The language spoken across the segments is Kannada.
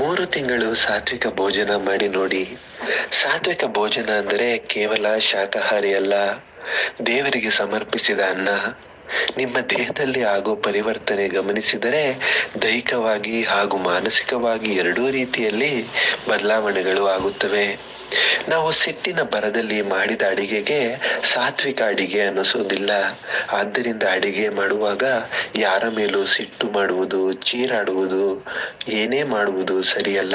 ಮೂರು ತಿಂಗಳು ಸಾತ್ವಿಕ ಭೋಜನ ಮಾಡಿ ನೋಡಿ. ಸಾತ್ವಿಕ ಭೋಜನ ಅಂದರೆ ಕೇವಲ ಶಾಕಾಹಾರಿ ಅಲ್ಲ, ದೇವರಿಗೆ ಸಮರ್ಪಿಸಿದ ಅನ್ನ. ನಿಮ್ಮ ದೇಹದಲ್ಲಿ ಆಗೋ ಪರಿವರ್ತನೆ ಗಮನಿಸಿದರೆ ದೈಹಿಕವಾಗಿ ಹಾಗೂ ಮಾನಸಿಕವಾಗಿ ಎರಡೂ ರೀತಿಯಲ್ಲಿ ಬದಲಾವಣೆಗಳು ಆಗುತ್ತವೆ. ನಾವು ಸಿಟ್ಟಿನ ಬರದಲ್ಲಿ ಮಾಡಿದ ಅಡಿಗೆಗೆ ಸಾತ್ವಿಕ ಅಡಿಗೆ ಅನಿಸೋದಿಲ್ಲ ಆದ್ದರಿಂದ ಅಡಿಗೆ ಮಾಡುವಾಗ ಯಾರ ಮೇಲೂ ಸಿಟ್ಟು ಮಾಡುವುದು, ಚೀರಾಡುವುದು, ಏನೇ ಮಾಡುವುದು ಸರಿಯಲ್ಲ.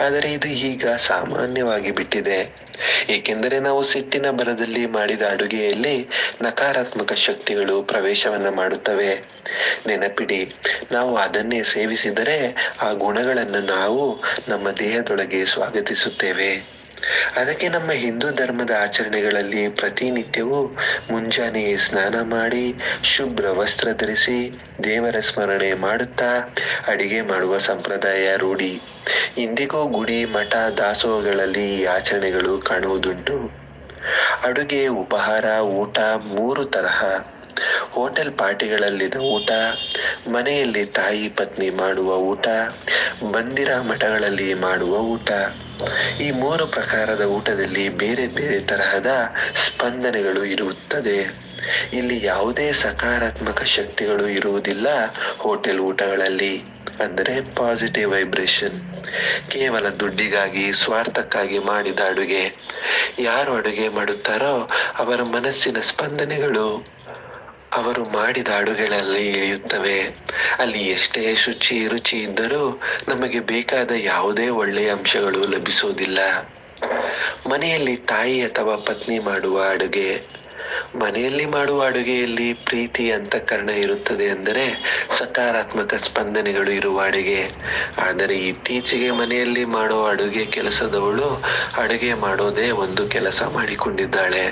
ಆದರೆ ಇದು ಈಗ ಸಾಮಾನ್ಯವಾಗಿ ಬಿಟ್ಟಿದೆ. ಏಕೆಂದರೆ ನಾವು ಸಿಟ್ಟಿನ ಬರದಲ್ಲಿ ಮಾಡಿದ ಅಡುಗೆಯಲ್ಲಿ ನಕಾರಾತ್ಮಕ ಶಕ್ತಿಗಳು ಪ್ರವೇಶವನ್ನ ಮಾಡುತ್ತವೆ. ನೆನಪಿಡಿ, ನಾವು ಅದನ್ನೇ ಸೇವಿಸಿದರೆ ಆ ಗುಣಗಳನ್ನು ನಾವು ನಮ್ಮ ದೇಹದೊಳಗೆ ಸ್ವಾಗತಿಸುತ್ತೇವೆ. ಅದಕ್ಕೆ ನಮ್ಮ ಹಿಂದೂ ಧರ್ಮದ ಆಚರಣೆಗಳಲ್ಲಿ ಪ್ರತಿನಿತ್ಯವೂ ಮುಂಜಾನೆ ಸ್ನಾನ ಮಾಡಿ, ಶುಭ್ರ ವಸ್ತ್ರ ಧರಿಸಿ, ದೇವರ ಸ್ಮರಣೆ ಮಾಡುತ್ತಾ, ಅಡಿಗೆ ಮಾಡುವ ಸಂಪ್ರದಾಯ ರೂಢಿ. ಇಂದಿಗೂ ಗುಡಿ, ಮಠ, ದಾಸೋಹಗಳಲ್ಲಿ ಈ ಆಚರಣೆಗಳು ಕಾಣುವುದುಂಟು. ಅಡುಗೆ, ಉಪಹಾರ, ಊಟ, ಮೂರು ತರಹ ಹೋಟೆಲ್ ಪಾರ್ಟಿಗಳಲ್ಲಿನ ಊಟ, ಮನೆಯಲ್ಲಿ ತಾಯಿ ಪತ್ನಿ ಮಾಡುವ ಊಟ, ಮಂದಿರ ಮಠಗಳಲ್ಲಿ ಮಾಡುವ ಊಟ. ಈ ಮೂರು ಪ್ರಕಾರದ ಊಟದಲ್ಲಿ ಬೇರೆ ಬೇರೆ ತರಹದ ಸ್ಪಂದನೆಗಳು ಇರುತ್ತದೆ. ಇಲ್ಲಿ ಯಾವುದೇ ಸಕಾರಾತ್ಮಕ ಶಕ್ತಿಗಳು ಇರುವುದಿಲ್ಲ ಹೋಟೆಲ್ ಊಟಗಳಲ್ಲಿ, ಅಂದರೆ ಪಾಸಿಟಿವ್ ವೈಬ್ರೇಷನ್ ಕೇವಲ ದುಡ್ಡಿಗಾಗಿ, ಸ್ವಾರ್ಥಕ್ಕಾಗಿ ಮಾಡಿದ ಅಡುಗೆ. ಯಾರು ಅಡುಗೆ ಮಾಡುತ್ತಾರೋ ಅವರ ಮನಸ್ಸಿನ ಸ್ಪಂದನೆಗಳು. ಅವರು ಮಾಡಿದ ಅಡುಗೆಗಳಲ್ಲಿ ಇಳಿಯುತ್ತವೆ. ಅಲ್ಲಿ ಎಷ್ಟೇ ಶುಚಿ ರುಚಿ ಇದ್ದರೂ ನಮಗೆ ಬೇಕಾದ ಯಾವುದೇ ಒಳ್ಳೆಯ ಅಂಶಗಳು ಲಭಿಸೋದಿಲ್ಲ ಮನೆಯಲ್ಲಿ ತಾಯಿ ಅಥವಾ ಪತ್ನಿ ಮಾಡುವ ಅಡುಗೆ ಮನೆಯಲ್ಲಿ ಮಾಡುವ ಅಡುಗೆಯಲ್ಲಿ ಪ್ರೀತಿ ಅಂತಃಕರಣ ಇರುತ್ತದೆ ಅಂದರೆ ಸಕಾರಾತ್ಮಕ ಸ್ಪಂದನೆಗಳು ಇರುವ ಅಡುಗೆ. ಆದರೆ ಇತ್ತೀಚೆಗೆ ಮನೆಯಲ್ಲಿ ಮಾಡುವ ಅಡುಗೆ ಕೆಲಸದವಳು ಅಡುಗೆ ಮಾಡೋದೇ ಒಂದು ಕೆಲಸ ಮಾಡಿಕೊಂಡಿದ್ದಾಳೆ.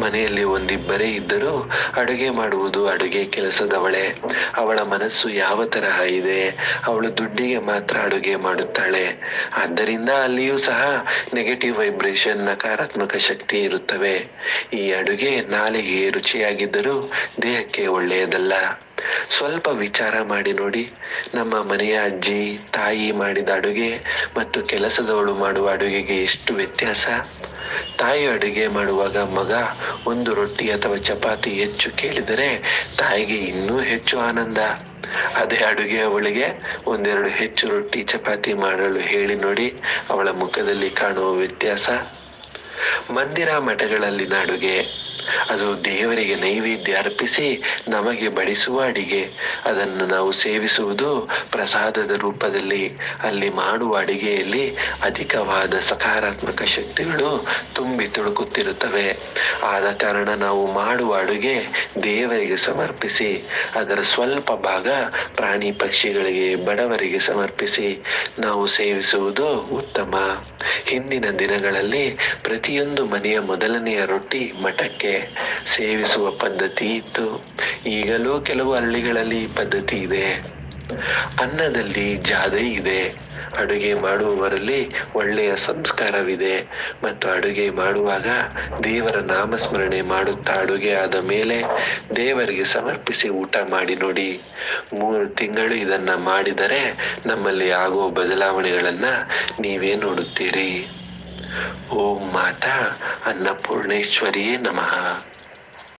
ಮನೆಯಲ್ಲಿ ಒಂದಿಬ್ಬರೇ ಇದ್ದರೂ ಅಡುಗೆ ಮಾಡುವುದು ಅಡುಗೆ ಕೆಲಸದವಳೆ. ಅವಳ ಮನಸ್ಸು ಯಾವ ತರಹ ಇದೆ? ಅವಳು ದುಡ್ಡಿಗೆ ಮಾತ್ರ ಅಡುಗೆ ಮಾಡುತ್ತಾಳೆ. ಆದ್ದರಿಂದ ಅಲ್ಲಿಯೂ ಸಹ ನೆಗೆಟಿವ್ ವೈಬ್ರೇಷನ್ ನಕಾರಾತ್ಮಕ ಶಕ್ತಿ ಇರುತ್ತವೆ. ಈ ಅಡುಗೆ ನಾಲಿಗೆ ರುಚಿಯಾಗಿದ್ದರೂ ದೇಹಕ್ಕೆ ಒಳ್ಳೆಯದಲ್ಲ. ಸ್ವಲ್ಪ ವಿಚಾರ ಮಾಡಿ ನೋಡಿ. ನಮ್ಮ ಮನೆಯ ಅಜ್ಜಿ, ತಾಯಿ ಮಾಡಿದ ಅಡುಗೆ ಮತ್ತು ಕೆಲಸದವಳು ಮಾಡುವ ಅಡುಗೆಗೆ ಎಷ್ಟು ವ್ಯತ್ಯಾಸ? ತಾಯಿ ಅಡುಗೆ ಮಾಡುವಾಗ ಮಗ ಒಂದು ರೊಟ್ಟಿ ಅಥವಾ ಚಪಾತಿ ಹೆಚ್ಚು ಕೇಳಿದರೆ ತಾಯಿಗೆ ಇನ್ನೂ ಹೆಚ್ಚು ಆನಂದ. ಅದೇ ಅಡುಗೆ ಅವಳಿಗೆ ಒಂದೆರಡು ಹೆಚ್ಚು ರೊಟ್ಟಿ, ಚಪಾತಿ ಮಾಡಲು ಹೇಳಿ ನೋಡಿ ಅವಳ ಮುಖದಲ್ಲಿ ಕಾಣುವ ವ್ಯತ್ಯಾಸ. ಮಂದಿರ ಮಠಗಳಲ್ಲಿನ ಅಡುಗೆ ಅದು ದೇವರಿಗೆ ನೈವೇದ್ಯ ಅರ್ಪಿಸಿ ನಮಗೆ ಬಡಿಸುವ ಅಡಿಗೆ. ಅದನ್ನು ನಾವು ಸೇವಿಸುವುದು ಪ್ರಸಾದದ ರೂಪದಲ್ಲಿ. ಅಲ್ಲಿ ಮಾಡುವ ಅಡಿಗೆಯಲ್ಲಿ ಅಧಿಕವಾದ ಸಕಾರಾತ್ಮಕ ಶಕ್ತಿಗಳು ತುಂಬಿ ತುಳುಕುತ್ತಿರುತ್ತವೆ. ಆದ ಕಾರಣ ನಾವು ಮಾಡುವ ಅಡುಗೆ ದೇವರಿಗೆ ಸಮರ್ಪಿಸಿ, ಅದರ ಸ್ವಲ್ಪ ಭಾಗ ಪ್ರಾಣಿ ಪಕ್ಷಿಗಳಿಗೆ ಬಡವರಿಗೆ ಸಮರ್ಪಿಸಿ ನಾವು ಸೇವಿಸುವುದು ಉತ್ತಮ. ಹಿಂದಿನ ದಿನಗಳಲ್ಲಿ ಪ್ರತಿಯೊಂದು ಮನೆಯ ಮೊದಲನೆಯ ರೊಟ್ಟಿ ಮಠಕ್ಕೆ ಸೇವಿಸುವ ಪದ್ಧತಿ ಇತ್ತು. ಈಗಲೂ ಕೆಲವು ಹಳ್ಳಿಗಳಲ್ಲಿ ಈ ಪದ್ಧತಿ ಇದೆ. ಅನ್ನದಲ್ಲಿ ಜಾದೆ ಇದೆ. ಅಡುಗೆ ಮಾಡುವವರಲ್ಲಿ ಒಳ್ಳೆಯ ಸಂಸ್ಕಾರವಿದೆ. ಮತ್ತು ಅಡುಗೆ ಮಾಡುವಾಗ ದೇವರ ನಾಮಸ್ಮರಣೆ ಮಾಡುತ್ತಾ ಅಡುಗೆ ಆದ ಮೇಲೆ ದೇವರಿಗೆ ಸಮರ್ಪಿಸಿ ಊಟ ಮಾಡಿ ನೋಡಿ. ಮೂರು ತಿಂಗಳು ಇದನ್ನ ಮಾಡಿದರೆ ನಮ್ಮಲ್ಲಿ ಆಗುವ ಬದಲಾವಣೆಗಳನ್ನ ನೀವೇ ನೋಡುತ್ತೀರಿ. ಓಂ ಮಾತಾ ಅನ್ನಪೂರ್ಣೇಶ್ವರಿಯೇ ನಮಃ.